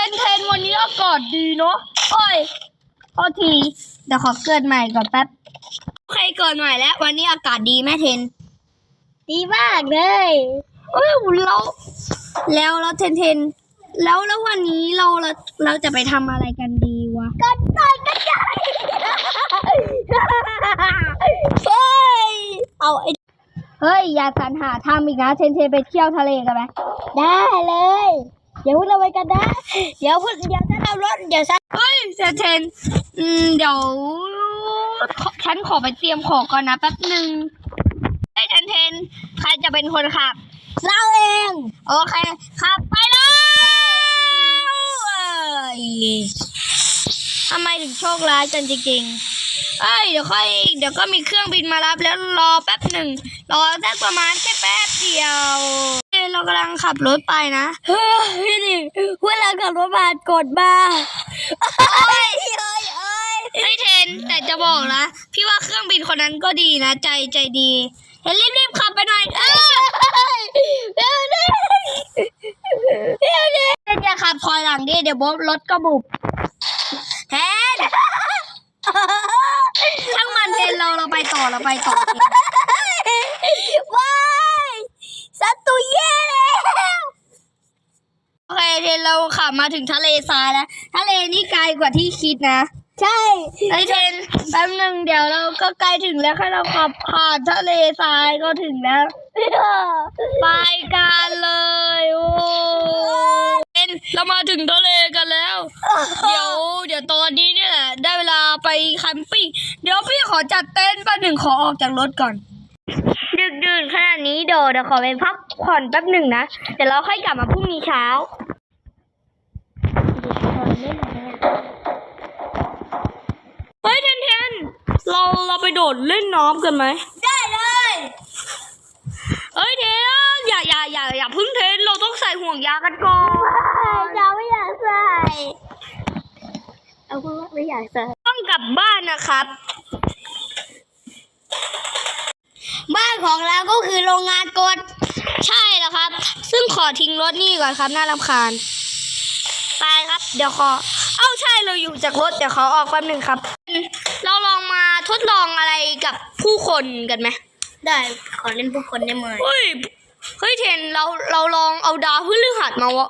เทนเทนวันนี้อากาศดีเนาะโอ้ยโทษทีเดี๋ยวขอเกิดใหม่ก่อนแป๊บโอเคเกิดใหม่แล้ว วันนี้อากาศดีแม่เทน ดีมากเลยเอ้ยเราแล้วเราเทนเทน แล้วแล้ววันนี้เราเราเราจะไปทำอะไรกันดีวะกันต่อยกันใหญ่เฮ้ยเอาไอ้เฮ้ยอย่าสรรหาทำอีกนะเทนเทนไปเที่ยวทะเลกันไหมได้เลย เดี๋ยวพูดเราไปกันนะเดี๋ยวพูดเดี๋ยวฉันเอารถเดี๋ยวฉันเฮ้ยเทนเทนอืมเดี๋ยวขอฉันขอไปเตรียมของก่อนนะแป๊บหนึ่งเฮ้ยเทนเทนใครจะเป็นคนขับเราเอง โอเคขับไปเลยเอ้ยทำไมถึงโชคร้ายกันจริงๆเอ้ยเดี๋ยวค่อยเดี๋ยวก็มีเครื่องบินมารับแล้วรอแป๊บหนึ่งรอสักประมาณแค่แป๊บเดียว เอ้ยเรากำลังขับรถไปนะเฮ้ยพี่ดิเวลาขับรถมากดมาเอ้ยเอ้ยเอ้ยเฮ้ยเทนแต่จะบอกนะ พี่ว่าเครื่องบินคนนั้นก็ดีนะ ใจใจดีเห็นรีบๆขับไปหน่อยเอ้ยเดี๋ยวดิเดี๋ยวดิเดี๋ยวจะขับคอยหลังดิเดี๋ยวรถก็บุบเทนช่างมันเทนเราเราไปต่อเราไปต่อว้ายสัตว์ตัวแย่แล้วโอ เคเทนเราขับมาถึงทะเลทรายแล้ว ทะเลนี่ไกลกว่าที่คิดนะ ใช่ไอเทนแป๊บหนึ่งเดี๋ยวเราก็ใกล้ถึงแล้วแค่เราขับผ่านทะเลทรายก็ถึงแล้ว ไปกันเลยโอ้เทนเรามาถึงทะเลกันแล้ว เดี๋ยวเดี๋ยวตอนนี้เนี่ยแหละได้เวลาไปแคมปิ้งเดี๋ยวพี่ขอจัดเต็นท์แป๊บหนึ่งขอออกจากรถก่อน ดึกดื่นขนาดนี้เดี๋ยวเดี๋ยวขอไปพักผ่อนแป๊บหนึ่งนะ เดี๋ยวเราค่อยกลับมาพรุ่งนี้เช้า เฮ้ยเทนเทนเราเราไปโดดเล่นน้ำกันไหมได้เลยเฮ้ยเทนอย่าอย่าอย่าอย่าเพึ่งเทนเราต้องใส่ห่วงยางกันก่อนเราไม่อยากใส่เอาพูดว่าไม่อยากใส่ต้องกลับบ้านนะครับ บ้านของเราก็คือโรงงานกดใช่แล้วครับ ซึ่งขอทิ้งรถนี่ก่อนครับน่ารำคาญ ไปครับ เดี๋ยวขอ เอ้าใช่เราอยู่จากรถเดี๋ยวขอออกแป๊บหนึ่งครับ เราลองมาทดลองอะไรกับผู้คนกันไหมได้ขอเล่นผู้คนได้ไหมเฮ้ยเฮ้ยเทนเราเราลองเอาดาวพฤหัสมาวะ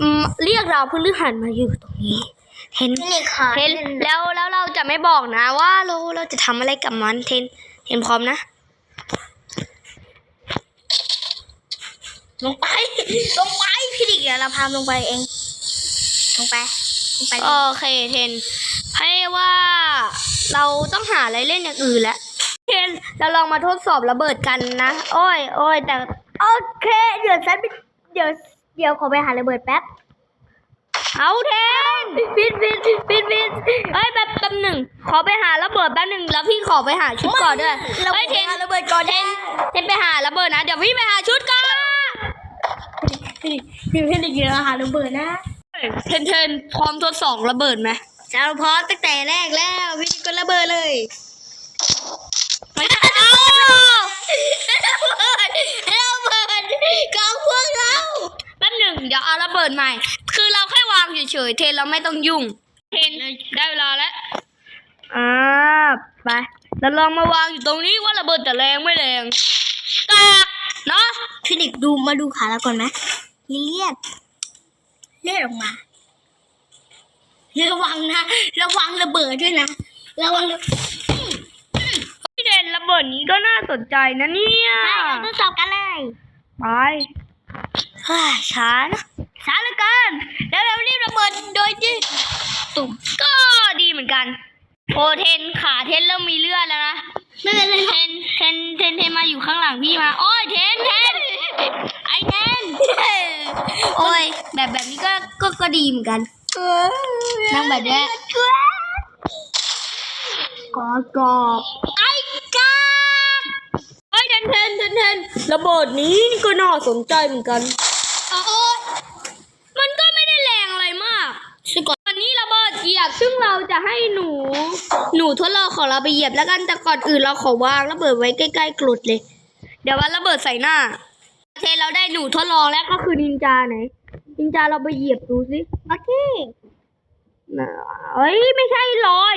อืมเรียกดาวพฤหัสมาอยู่ตรงนี้เห็นนี่ค่ะเทนแล้วแล้วเราจะไม่บอกนะ ว่าเราเราจะทำอะไรกับมันเทนเทนพร้อมนะลงไปลงไปพี่ดิกเดี๋ยวเราพาลงไปเอง ลงไปลงไปโอเคเทนให้ว่าเราต้องหาอะไรเล่นอย่างอื่นแล้วเทนเราลองมาทดสอบระเบิดกันนะ โอ้ยโอ้ยแต่โอเคเดี๋ยวฉันไปเดี๋ยวเดี๋ยวขอไปหาระเบิดแป๊บเอาเทนปิดปิดปิดปิดเฮ้ยแบบแป๊บหนึ่งขอไปหาระเบิดแป๊บหนึ่งแล้วพี่ขอไปหาชุดก่อนด้วยเราเฮ้ยเทนหาระเบิดก่อนเทนเทนไปหาระเบิดนะเดี๋ยวพี่ไปหาชุดก่อนพี่ดิกพี่พี่ดิกเดี๋ยวเราหาระเบิดนะ เทนเทนพร้อมทดสอบระเบิดไหมจะเราพร้อมตั้งแต่แรกแล้วพี่ดิกก็ระเบิดเลยไม่ได้เอาระเบิดระเบิดของพวกเราแป๊บหนึ่งเดี๋ยวเอาระเบิดใหม่ คือเราแค่วางเฉยๆเทนเราไม่ต้องยุ่ง เทนได้เวลาแล้วอ่าไปเราลองมาวางอยู่ตรงนี้ว่าระเบิดจะแรงไม่แรงตากเนาะพี่ดิกดูมาดูขาเราก่อนไหมมีเลียด เลียดออกมา ระวังนะ ระวังระเบิดด้วยนะ ระวังระพี่เทนระเบิดนี้ก็น่าสนใจนะเนี่ยไปเราทดสอบกันเลยไปเฮ้ยช้านะช้าเหลือเกินแล้วเรารีบระเบิดโดยที่ตุ่มก็ดีเหมือนกัน โอเทนขาเทนเริ่มมีเลือดแล้วนะ ไม่เป็นไรเทนเทนเทนเทนมาอยู่ข้างหลังพี่มาโอ้ยเทนเทนไอเทนโอ้ยแบบแบบนี้ก็ก็ก็ดีเหมือนกันนั่งแบบเนี้ยกอกอกไอ้กาเฮ้ยเทนเทนเทนเทนระเบิดนี้นี่ก็น่าสนใจเหมือนกัน โอ้ย มันก็ไม่ได้แรงอะไรมากซึ่งก่อนวันนี้ระเบิดเหยียบ ซึ่งเราจะให้หนู หนูทดลองของเราไปเหยียบแล้วกันแต่ก่อนอื่นเราขอวางระเบิดไว้ใกล้ๆกรุดเลย เดี๋ยววันระเบิดใส่หน้าเทนเราได้หนูทดลองแล้วก็คือนินจาไหนนินจาเราไปเหยียบดูสิโอเคน่ะเอ้ยไม่ใช่รอย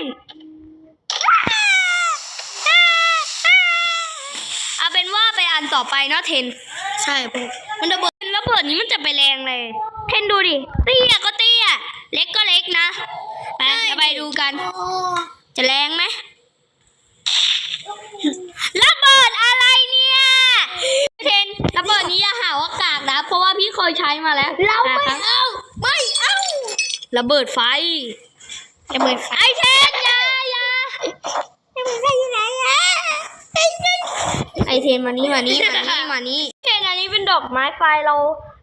เอาเป็นว่าไปอันต่อไปเนาะเทน ใช่พวกมันระเบิดระเบิดนี้มันจะไปแรงเลย เทนดูดิเตี้ยก็เตี้ย เล็กก็เล็กนะ ไปจะไปดูกัน จะแรงไหมระเบิดอะไรเนี่ยเทนระเบิดนี้อย่าหาว่ากากนะ เพราะว่าพี่เคยใช้มาแล้วเราไม่อะครับเอาไม่เอาระเบิดไฟระเบิดไฟไอเทนอย่าอย่าระเบิดไฟอยู่ไหนอะไอ้นั่นไอเทนมานี่มานี่มานี่มานี่เทนอันนี้เป็นดอกไม้ไฟเรา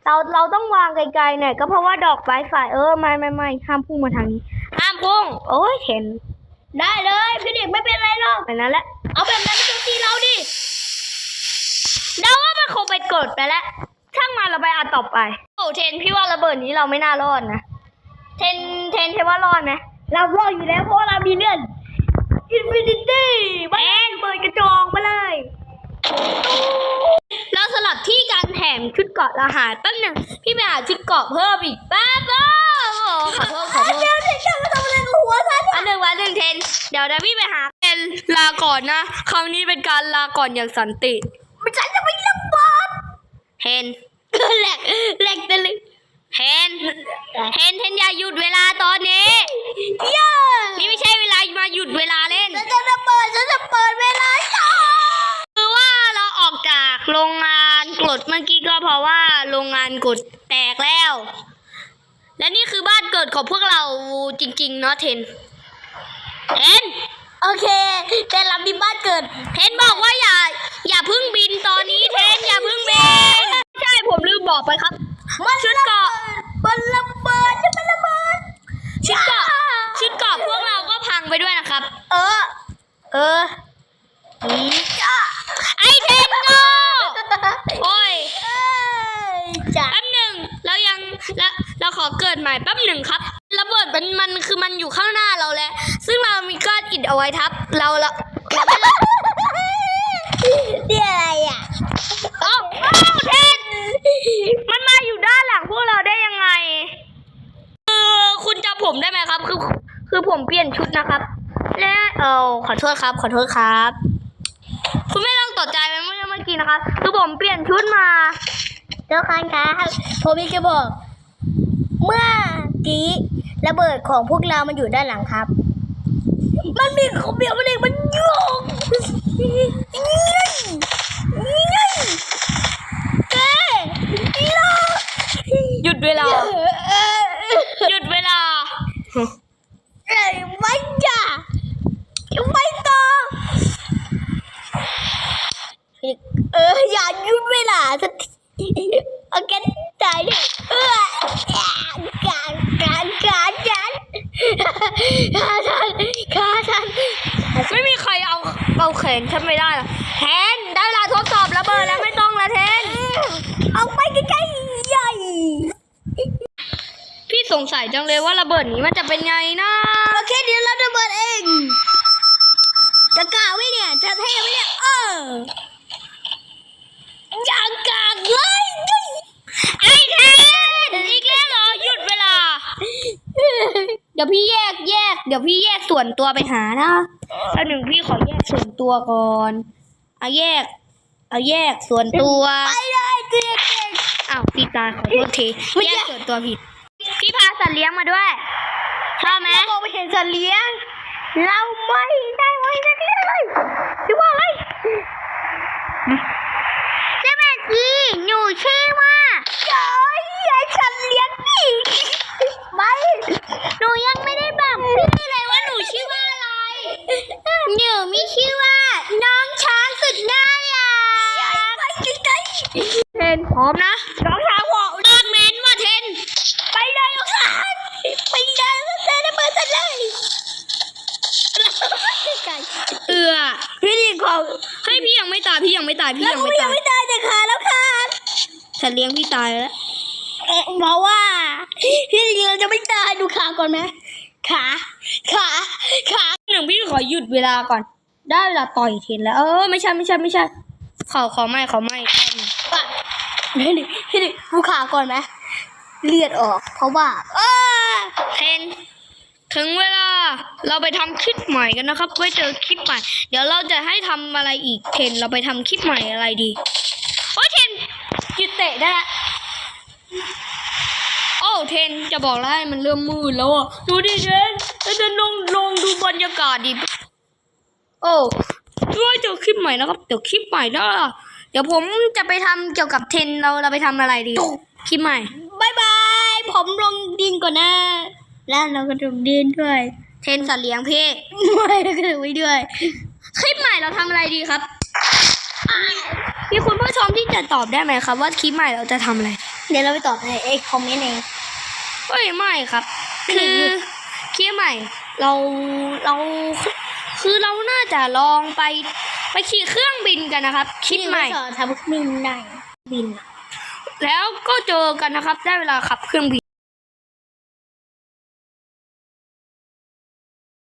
เราเราต้องวางไกลๆหน่อยก็เพราะว่าดอกไม้ไฟเออไม่ไม่ไม่ห้ามพุ่งมาทางนี้ ห้ามพุ่งโอ้ยเทนได้เลยพี่เด็กไม่เป็นไรหรอกแบบนั้นแหละเอาแบบนั้นไม่ต้องตีเราดิเดาว่ามันคงไปกดไปแล้วช่างมันเราไปอันต่อไปโอ้เทนพี่ว่าระเบิดนี้เราไม่น่ารอดนะเทนเทนเทนว่ารอดไหมเรารอดอยู่แล้วเพราะเรามีเลื่อนอินฟินิตี้แม่งเปิดกระจองไปเลย เราสลับที่การแถมชุดเกาะเราหายแป๊บหนึ่งพี่ไปหาชุดเกาะเพิ่มอีกแป๊บนึงขอโทษขอโทษ หนึ่งวันหนึ่งเทน เดี๋ยวนะพี่ไปหาเทนลาก่อนนะ ครั้งนี้เป็นการลาก่อนอย่างสันติมันฉันจะไม่ระเบิดเทนแหลกแหลกตะลึงเทนเทนเทนอย่าหยุดเวลาตอนนี้ย่านี่ไม่ใช่เวลามาหยุดเวลาเล่นฉันจะระเบิดฉันจะเปิดเวลาต่อคือว่าเราออกจากโรงงานกรดเมื่อกี้ก็เพราะว่าโรงงานกรดแตกแล้ว และนี่คือบ้านเกิดของพวกเราจริง ๆ เนาะเทน เทนโอเคแต่เรามีบ้านเกิดเทนบอกว่าอย่า อย่าเพึ่งบินตอนนี้เทนอย่าเพึ่งบิน ใช่ผมลืมบอกไปครับ มันชุดเกาะ มันระเบิดจะมันระเบิดชุดเกาะ ชุดเกาะพวกเราก็พังไปด้วยนะครับ เออ เออจ้าไอเทนโง่โอ้ยเอ้ยจ้าแป๊บหนึ่งเรายังเราเราขอเกิดใหม่แป๊บหนึ่งครับระเบิดมันมันคือมันอยู่ข้างหน้า เอาไว้ทับ เราเราเราไม่ละนี่อะไรอะเอ้าเอ้าเทนมันมาอยู่ด้านหลังพวกเราได้ยังไง คือคุณจำผมได้ไหมครับ คือ คือผมเปลี่ยนชุดนะครับ และเออขอโทษครับ ขอโทษครับ คุณไม่ต้องตกใจไปเมื่อเมื่อกี้นะคะ คือผมเปลี่ยนชุดมาเจ้าคันครับผมมีจะบอก เมื่อกี้ระเบิดของพวกเรามันอยู่ด้านหลังครับ มันมีของเบียวมันเองมันโยกเอ้ยโยก หยุดเวลา หยุดเวลา เอ้ยไม่จ้ะไม่ต่อเอออย่าหยุดเวลาสักทีเอาแกตายเลยเออการการการการขาทันขาทัน ไม่มีใครเอาเอาแขนฉันไม่ได้หรอกแทนได้เวลาทดสอบระเบิดแล้วไม่ต้องละแทน เอาไปใกล้ๆใหญ่ พี่สงสัยจังเลยว่าระเบิดนี้มันจะเป็นไงนะโอเคเดี๋ยวเราระเบิดเอง จะกล้าไหมเนี่ย จะเท่ไหมเนี่ยเอออย่างกากเลยไอแทนอีกแล้วเหรอหยุดเวลา เดี๋ยวพี่แยกแยก เดี๋ยวพี่แยกส่วนตัวไปหานะ แล้วหนึ่งพี่ขอแยกส่วนตัวก่อนเอาแยก เอาแยกส่วนตัวไปเลยเจ๊เก่งอ้าวพี่ตาขอโทษทีแยกส่วนตัวผิด พี่พาสัตว์เลี้ยงมาด้วยชอบไหมมองไปเห็นสัตว์เลี้ยง เราไม่ได้ไว้สักเลี้ยงเลยชื่อว่าอะไรเจ้าแม่จีหนูชื่อว่าเฮ้ยไอ้สัตว์เลี้ยงนี่ไม่หนูยังไม่ได้บอกพี่เลยว่าหนูชื่อว่าอะไร หนูมีชื่อว่า น้องช้างสุดน่ารักไปใกล้เทนพร้อมนะน้องสาวบอกเลิกเม้นว่าเทน ไปเลยน้องสาวไปเลยเจอระเบิดสัวเลยเอือพี่ดีของเฮ้พี่ยังไม่ตายพี่ยังไม่ตายพี่แล้วยังกูไม่ยังไม่ตายแต่ขาแล้วค่ะสัตว์เลี้ยงพี่ตายแล้วเพราะว่าพี่ดีเราจะไม่ตายดูขาก่อนไหมขาขาขา นึ่งพี่ขอหยุดเวลาก่อน ได้เวลาต่อยเทนแล้ว เออไม่ใช่ไม่ใช่ไม่ใช่ขอขอไม่ขอไม่แป๊บนึงปะพี่ดิพี่ดิดูขาก่อนไหมเลือดออก เพราะว่า เอ้าเทนถึงเวลาเราไปทำคลิปใหม่กันนะครับ ไว้เจอคลิปใหม่ เดี๋ยวเราจะให้ทำอะไรอีกเทนเราไปทำคลิปใหม่อะไรดีโอ้เทนหยุดเตะได้ละโอ้เทนจะบอกแล้วมันเริ่มมืดแล้วอะดูดิเทน แล้วจะลงลงดูบรรยากาศดิ โอ้ไว้เจอคลิปใหม่นะครับ เดี๋ยวคลิปใหม่แล้วล่ะเดี๋ยวผมจะไปทำเกี่ยวกับเทนเราเราไปทำอะไรดี คลิปใหม่บายบาย ผมลงดินก่อนนะ แล้วเราก็ลงดินด้วย เทนสัตว์เลี้ยงพี่ไม่แล้วก็ลงไว้ด้วย คลิปใหม่เราทำอะไรดีครับ มีคุณผู้ชมที่จะตอบได้ไหมครับ ว่าคลิปใหม่เราจะทำอะไร เดี๋ยวเราไปตอบในเอ็กคอมเมนต์เองเอ้ยไม่ครับ คือ คลิปใหม่ เราเราคือเราน่าจะลองไปไปขี่เครื่องบินกันนะครับคลิปใหม่สอนทำเครื่องบินได้บินอะแล้วก็เจอกันนะครับ ได้เวลาขับเครื่องบิน